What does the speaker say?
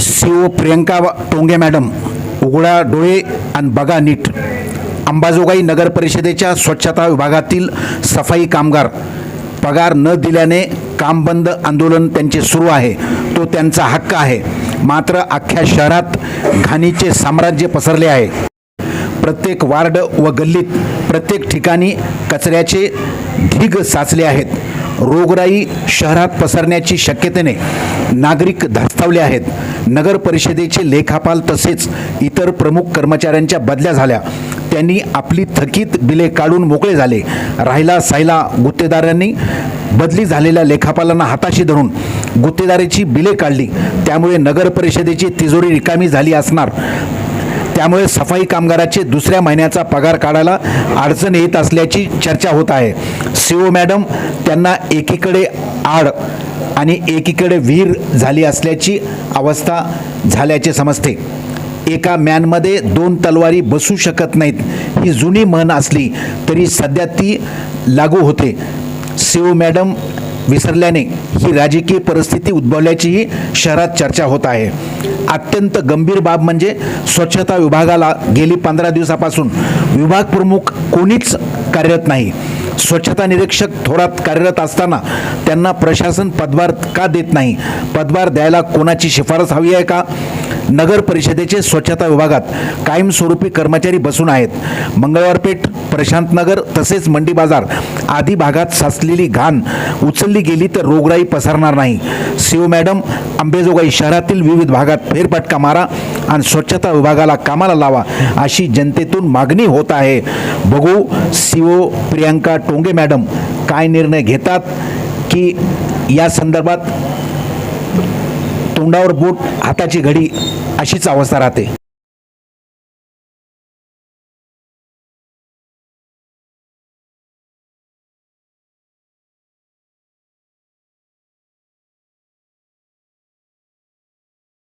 C O Priyanka Tonge madam उघडा डोळे आणि बघा नीट. अंबाजोगाई नगर परिषदेच्या स्वच्छता विभागातील सफाई कामगार. पगार न दिल्याने काम बंद आंदोलन त्यांचे सुरू आहे. तो त्यांचा हक्क आहे. मात्र अख्ख्या शहरात घाणीचे साम्राज्य पसरले आहे. प्रत्येक वार्ड व गल्लीत प्रत्येक ठिकाणी कचऱ्याचे ढीग साचले आहेत. रोगराई शहरात पसरण्याची शक्यतेने नागरिक धास्तावले आहेत. नगर परिषदेचे लेखापाल तसेच इतर प्रमुख कर्मचाऱ्यांच्या बदल्या झाल्या. त्यांनी आपली थकीत बिले काढून मोकळे झाले. राहिला सायला गुत्तेदारांनी बदली झालेल्या लेखापालांना हाताशी धरून गुत्तेदारीची बिले काढली. त्यामुळे नगर परिषदेची तिजोरी रिकामी झाली असणार. त्यामुळे सफाई कामगाराचे दुसऱ्या महिन्याचा पगार काढायला अडचण येत असल्याची चर्चा होत आहे. सीओ मॅडम त्यांना एकीकडे आड आणि एकीकडे विहीर झाली असल्याची अवस्था झाल्याचे समजते. एका मॅनमध्ये दोन तलवारी बसू शकत नाहीत. ही जुनी म्हण असली तरी सध्या ती लागू होते. सीओ मॅडम विसरल्याने ही राजकीय परिस्थिती उद्भवल्याचीही शहरात चर्चा होत आहे. अत्यंत गंभीर बाब म्हणजे स्वच्छता विभागाला गेली पंधरा दिवसापासून विभाग प्रमुख कोणीच कार्यरत नाही. स्वच्छता निरीक्षक थोरात कार्यरत असताना त्यांना प्रशासन पदभार का देत नाही? पदभार द्यायला कोणाची शिफारस हवी आहे का? नगर परिषदेचे स्वच्छता विभागात कायमस्वरूपी कर्मचारी बसून आहेत. मंगळवारपेठ प्रशांतनगर तसेच मंडी बाजार आदी भागात साचलेली घाण उचलली गेली तर रोगराई पसरणार नाही. सीओ मॅडम अंबेजोगाई शहरातील विविध भागात फेरफटका मारा आणि स्वच्छता विभागाला कामाला लावा अशी जनतेतून मागणी होत आहे. बघू सीओ प्रियांका टोंगे मॅडम काय निर्णय घेतात की या संदर्भात तोंडावर बोट हाताची घडी अशीच अवस्था राहते.